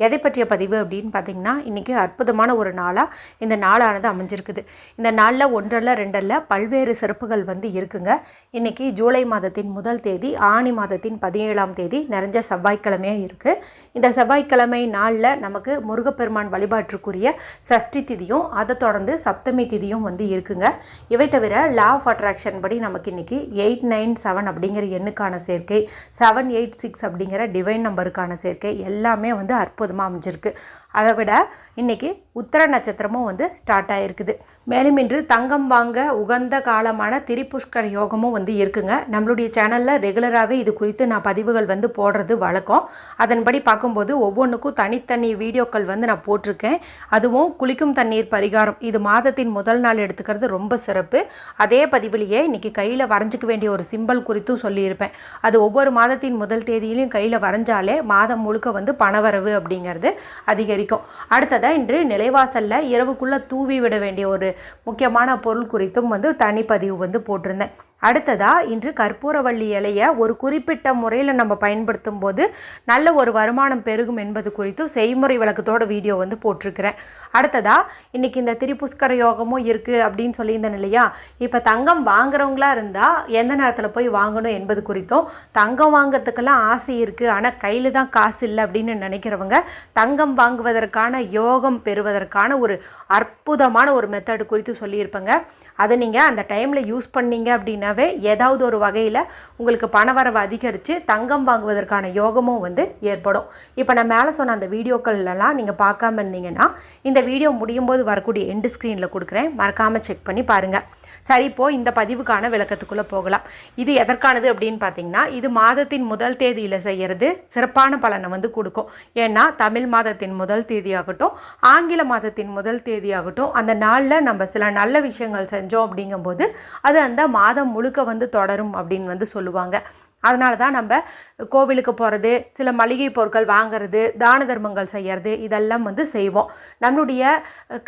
எதை பற்றிய பதிவு அப்படின்னு பார்த்தீங்கன்னா இன்றைக்கி அற்புதமான ஒரு நாளாக இந்த நாளானது அமைஞ்சிருக்குது. இந்த நாளில் ஒன்றல்ல ரெண்டல்ல பல்வேறு சிறப்புகள் வந்து இருக்குங்க. இன்றைக்கி ஜூலை மாதத்தின் முதல் தேதி ஆணி மாதத்தின் பதினேழாம் தேதி நிறைஞ்ச செவ்வாய்க்கிழமையாக இருக்குது இந்த செவ்வாய்க்கிழமை நாளில் நமக்கு முருகப்பெருமான் வழிபாட்டுக்குரிய சஷ்டி திதியும் அதை தொடர்ந்து சப்தமி திதியும் வந்து இருக்குங்க. இவை தவிர லா ஆஃப் அட்ராக்ஷன் படி நமக்கு இன்றைக்கி எயிட் நைன் செவன் அப்படிங்கிற எண்ணுக்கான சேர்க்கை செவன் எயிட் சிக்ஸ் அப்படிங்கிற டிவைன் நம்பருக்கான சேர்க்கை எல்லாமே வந்து அற்புதம் அற்புதமாக அமைஞ்சிருக்கு. அதை விட இன்றைக்கி உத்தர நட்சத்திரமும் வந்து ஸ்டார்ட் ஆகிருக்குது மேலும் இன்று தங்கம் வாங்க உகந்த காலமான திரிபுஷ்கர் யோகமும் வந்து இருக்குங்க. நம்மளுடைய சேனலில் ரெகுலராகவே இது குறித்து நான் பதிவுகள் வந்து போடுறது வழக்கம். அதன்படி பார்க்கும்போது ஒவ்வொன்றுக்கும் தனித்தனி வீடியோக்கள் வந்து நான் போட்டிருக்கேன். அதுவும் குளிக்கும் தண்ணீர் பரிகாரம். இது மாதத்தின் முதல் நாள் எடுத்துக்கிறது ரொம்ப சிறப்பு. அதே பதிவிலேயே இன்றைக்கி கையில் வரைஞ்சிக்க வேண்டிய ஒரு சிம்பல் குறித்தும் சொல்லியிருப்பேன். அது ஒவ்வொரு மாதத்தின் முதல் தேதியிலையும் கையில் வரைஞ்சாலே மாதம் முழுக்க வந்து பணவரவு அப்படிங்கிறது அதிகரிக்கும். அடுத்ததாக இன்று நிலைவாசலில் இரவுக்குள்ளே தூவி விட வேண்டிய ஒரு முக்கியமான பொருள் குறித்தும் வந்து தனிப்பதிவு வந்து போட்டிருந்தேன். அடுத்ததாக இன்று கற்பூரவள்ளி இலையை ஒரு குறிப்பிட்ட முறையில் நம்ம பயன்படுத்தும் போது நல்ல ஒரு வருமானம் பெருகும் என்பது குறித்து செய்முறை விளக்கத்தோட வீடியோ வந்து போட்டிருக்கிறேன். அடுத்ததாக இன்றைக்கி இந்த திரிபுஷ்கர யோகமும் இருக்குது அப்படின்னு சொல்லியிருந்தேன் இல்லையா? இப்போ தங்கம் வாங்குறவங்களா இருந்தால் எந்த நேரத்தில் போய் வாங்கணும் என்பது குறித்தும் தங்கம் வாங்குறதுக்கெல்லாம் ஆசை இருக்குது ஆனால் கையில் தான் காசு இல்லை அப்படின்னு நினைக்கிறவங்க தங்கம் வாங்குவதற்கான யோகம் பெறுவதற்கான ஒரு அற்புதமான ஒரு மெத்தடு குறித்து சொல்லியிருப்பேங்க. அதை நீங்கள் அந்த டைமில் யூஸ் பண்ணீங்க அப்படின்னா அப்படின்னாவே ஏதாவது ஒரு வகையில் உங்களுக்கு பணவரவு அதிகரித்து தங்கம் வாங்குவதற்கான யோகமும் வந்து ஏற்படும். இப்போ நான் மேலே சொன்ன அந்த வீடியோக்கள்லாம் நீங்கள் பார்க்காம இருந்தீங்கன்னா இந்த வீடியோ முடியும் போது வரக்கூடிய எண்டு ஸ்க்ரீனில் கொடுக்குறேன். மறக்காமல் செக் பண்ணி பாருங்கள் சரி இப்போ இந்த பதிவுக்கான விளக்கத்துக்குள்ளே போகலாம். இது எதற்கானது அப்படின்னு பார்த்தீங்கன்னா இது மாதத்தின் முதல் தேதியில் செய்கிறது சிறப்பான பலனை வந்து கொடுக்கும். ஏன்னா தமிழ் மாதத்தின் முதல் தேதியாகட்டும் ஆங்கில மாதத்தின் முதல் தேதியாகட்டும் அந்த நாளில் நம்ம சில நல்ல விஷயங்கள் செஞ்சோம் அப்படிங்கும்போது அது அந்த மாதம் முழுக்க வந்து தொடரும் அப்படின்னு வந்து சொல்லுவாங்க. அதனால தான் நம்ம கோவிலுக்கு போகிறது சில மளிகை பொருட்கள் வாங்குறது தான தர்மங்கள் செய்கிறது இதெல்லாம் வந்து செய்வோம். நம்மளுடைய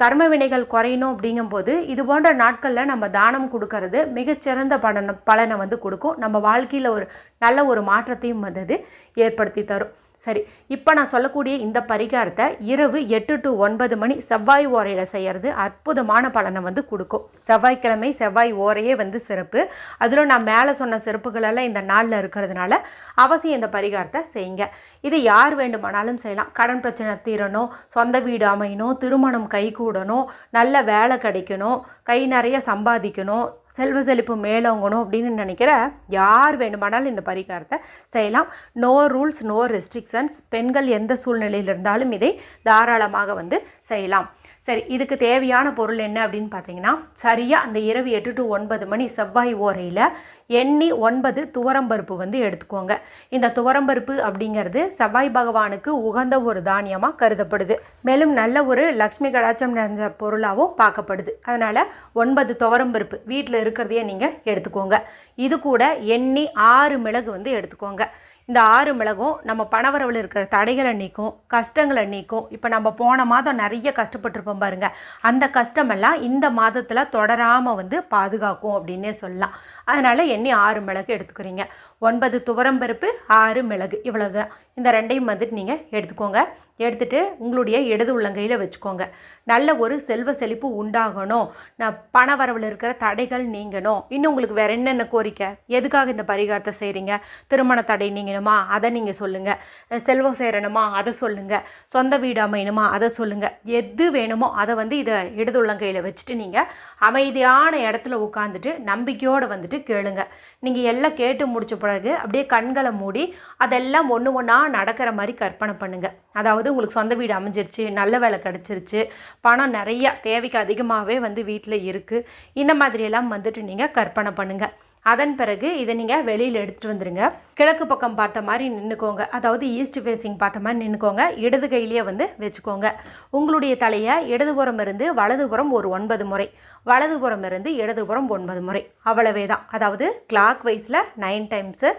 கர்ம வினைகள் குறையணும் அப்படிங்கும்போது இது போன்ற நாட்களில் நம்ம தானம் கொடுக்கறது மிகச்சிறந்த பலனை பலனை வந்து கொடுக்கும். நம்ம வாழ்க்கையில் ஒரு நல்ல ஒரு மாற்றத்தையும் வந்து அது ஏற்படுத்தி தரும். சரி இப்போ நான் சொல்லக்கூடிய இந்த பரிகாரத்தை இரவு எட்டு டு ஒன்பது மணி செவ்வாய் ஓரையில் செய்கிறது அற்புதமான பலனை வந்து கொடுக்கும். செவ்வாய்க்கிழமை செவ்வாய் ஓரையே வந்து சிறப்பு. அதில் நான் மேலே சொன்ன சிறப்புகளெல்லாம் இந்த நாளில் இருக்கிறதுனால அவசியம் இந்த பரிகாரத்தை செய்யுங்க. இது யார் வேண்டுமானாலும் செய்யலாம். கடன் பிரச்சனை தீரணும் சொந்த வீடு அமையணும் திருமணம் கைகூடணும் நல்ல வேலை கிடைக்கணும் கை நிறைய சம்பாதிக்கணும் செல்வ செழிப்பு மேலோங்கணும் அப்படின்னு நினைக்கிற யார் வேண்டுமானாலும் இந்த பரிகாரத்தை செய்யலாம். நோ ரூல்ஸ் நோ ரெஸ்ட்ரிக்ஷன்ஸ் பெண்கள் எந்த சூழ்நிலையில் இருந்தாலும் இதை தாராளமாக வந்து செய்யலாம். சரி இதுக்கு தேவையான பொருள் என்ன அப்படின்னு பார்த்தீங்கன்னா சரியாக அந்த இரவு எட்டு டு ஒன்பது மணி செவ்வாய் ஓரையில் எண்ணி ஒன்பது துவரம்பருப்பு வந்து எடுத்துக்கோங்க. இந்த துவரம்பருப்பு அப்படிங்கிறது செவ்வாய் பகவானுக்கு உகந்த ஒரு தானியமாக கருதப்படுது. மேலும் நல்ல ஒரு லக்ஷ்மி கடாச்சம் நிறைஞ்ச பொருளாகவும் பார்க்கப்படுது. அதனால் ஒன்பது துவரம்பருப்பு வீட்டில் இருக்கிறதையே நீங்கள் எடுத்துக்கோங்க. இது கூட எண்ணி ஆறு மிளகு வந்து எடுத்துக்கோங்க. இந்த ஆறு மிளகும் நம்ம பணவரவில் இருக்கிற தடைகளை நீக்கும் கஷ்டங்களை நீக்கும். இப்போ நம்ம போன மாதம் நிறைய கஷ்டப்பட்டிருப்போம் பாருங்க. அந்த கஷ்டமெல்லாம் இந்த மாதத்தில் தொடராமல் வந்து பாதுகாக்கும் அப்படின்னே சொல்லலாம். அதனால் எண்ணி ஆறு மிளகு எடுத்துக்கிறீங்க. ஒன்பது துவரம் பருப்பு ஆறு மிளகு. இவ்வளோதான் இந்த ரெண்டையும் வந்துட்டு நீங்கள் எடுத்துக்கோங்க. எடுத்துகிட்டு உங்களுடைய இடது உள்ளங்கையில் வச்சுக்கோங்க. நல்ல ஒரு செல்வ செழிப்பு உண்டாகணும். நான் பண வரவில் இருக்கிற தடைகள் நீங்கணும். இன்னும் உங்களுக்கு வேறு என்னென்ன கோரிக்கை? எதுக்காக இந்த பரிகாரத்தை செய்கிறீங்க திருமண தடை நீங்கணுமா? அதை நீங்கள் சொல்லுங்கள் செல்வம் சேரணுமா? அதை சொல்லுங்கள் சொந்த வீடு அமையணுமா? அதை சொல்லுங்கள் எது வேணுமோ அதை வந்து இதை இடது உள்ளங்கையில் வச்சுட்டு நீங்கள் அமைதியான இடத்துல உட்காந்துட்டு நம்பிக்கையோடு வந்துட்டு கேளுங்க. நீங்கள் எல்லாம் கேட்டு முடிச்ச பிறகு அப்படியே கண்களை மூடி அதெல்லாம் ஒன்று ஒன்றா நடக்கிற மாதிரி கற்பனை பண்ணுங்கள் அதாவது உங்களுக்கு சொந்த வீடு அமைஞ்சிருச்சு நல்ல வேலை கிடச்சிருச்சு பணம் நிறையா தேவைக்கு அதிகமாகவே வந்து வீட்டில் இருக்குது இந்த மாதிரியெல்லாம் வந்துட்டு நீங்கள் கற்பனை பண்ணுங்கள் அதன் பிறகு இதை நீங்கள் வெளியில் எடுத்துகிட்டு வந்துடுங்க கிழக்கு பக்கம் பார்த்த மாதிரி நின்றுக்கோங்க அதாவது ஈஸ்ட் ஃபேஸிங் பார்த்த மாதிரி நின்றுக்கோங்க இடது கையிலேயே வந்து வச்சுக்கோங்க. உங்களுடைய தலையை இடதுபுறம் இருந்து வலதுபுறம் ஒரு ஒன்பது முறை. வலதுபுறம் இருந்து இடதுபுறம் ஒன்பது முறை. அவ்வளவே தான் அதாவது கிளாக் வைஸில் நைன் டைம்ஸு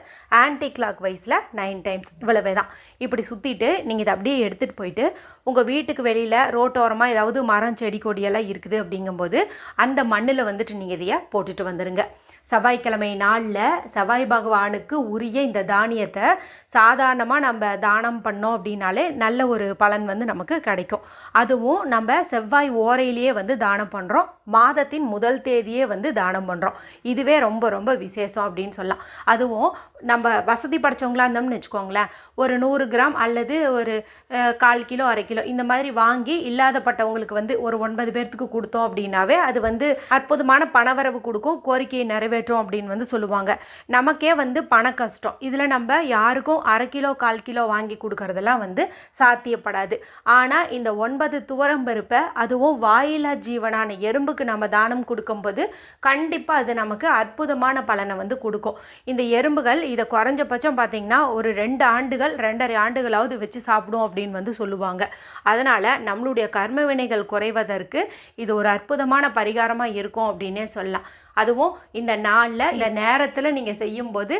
ஆன்டி கிளாக் வைஸில் நைன் டைம்ஸ் இவ்வளவே தான் இப்படி சுற்றிட்டு நீங்கள் இதை அப்படியே எடுத்துகிட்டு போயிட்டு உங்கள் வீட்டுக்கு வெளியில் ரோட்டோரமாக ஏதாவது மரம் செடி கொடியெல்லாம் இருக்குது அப்படிங்கும்போது அந்த மண்ணில் வந்துட்டு நீங்கள் இதையை போட்டுட்டு வந்துடுங்க செவ்வாய்க்கிழமை நாளில் செவ்வாய் பகவானுக்கு உரிய இந்த தானியத்தை சாதாரணமாக நம்ம தானம் பண்ணோம் அப்படின்னாலே நல்ல ஒரு பலன் வந்து நமக்கு கிடைக்கும். அதுவும் நம்ம செவ்வாய் ஓரையிலேயே வந்து தானம் பண்ணுறோம் மாதத்தின் முதல் தேதியே வந்து தானம் பண்ணுறோம் இதுவே ரொம்ப ரொம்ப விசேஷம் அப்படின்னு சொல்லலாம். அதுவும் நம்ம வசதி படைச்சவங்களா இருந்தோம்னு வச்சுக்கோங்களேன். ஒரு நூறு கிராம் அல்லது ஒரு கால் கிலோ அரை கிலோ இந்த மாதிரி வாங்கி இல்லாதப்பட்டவங்களுக்கு வந்து ஒரு ஒன்பது பேர்த்துக்கு கொடுத்தோம் அப்படின்னாவே அது வந்து அற்புதமான பணவரவு கொடுக்கும். கோரிக்கையை நிறைவேற்றும் அப்படின்னு வந்து சொல்லுவாங்க. நமக்கே வந்து பண கஷ்டம். இதில் நம்ம யாருக்கும் அரை கிலோ கால் கிலோ வாங்கி கொடுக்கறதெல்லாம் வந்து சாத்தியப்படாது. ஆனால் இந்த ஒன்பது துவரம்பருப்பை அதுவும் வாயிலா ஜீவனான எறும்புக்கு நம்ம தானம் கொடுக்கும்போது கண்டிப்பாக அது நமக்கு அற்புதமான பலனை வந்து கொடுக்கும். இந்த எறும்புகள் இதை குறைஞ்சபட்சம் பார்த்திங்கன்னா ஒரு ரெண்டு ஆண்டுகள் ரெண்டரை ஆண்டுகளாவது வச்சு சாப்பிடும் அப்படின்னு வந்து சொல்லுவாங்க. அதனால் நம்மளுடைய கர்ம வினைகள் குறைவதற்கு இது ஒரு அற்புதமான பரிகாரமாக இருக்கும் அப்படின்னே சொல்லலாம். அதுவும் இந்த நாளில் இந்த நேரத்தில் நீங்கள் செய்யும்போது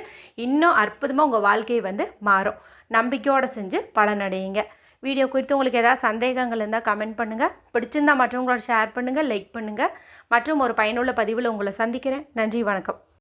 இன்னும் அற்புதமாக உங்கள் வாழ்க்கை வந்து மாறும். நம்பிக்கையோடு செஞ்சு பலனடையுங்க. வீடியோ குறித்து உங்களுக்கு ஏதாவது சந்தேகங்கள் இருந்தால் கமெண்ட் பண்ணுங்கள் பிடிச்சிருந்தா மற்றவங்களோட ஷேர் பண்ணுங்கள் லைக் பண்ணுங்கள் மற்றும் ஒரு பயனுள்ள பதிவில் உங்களை சந்திக்கிறேன். நன்றி வணக்கம்.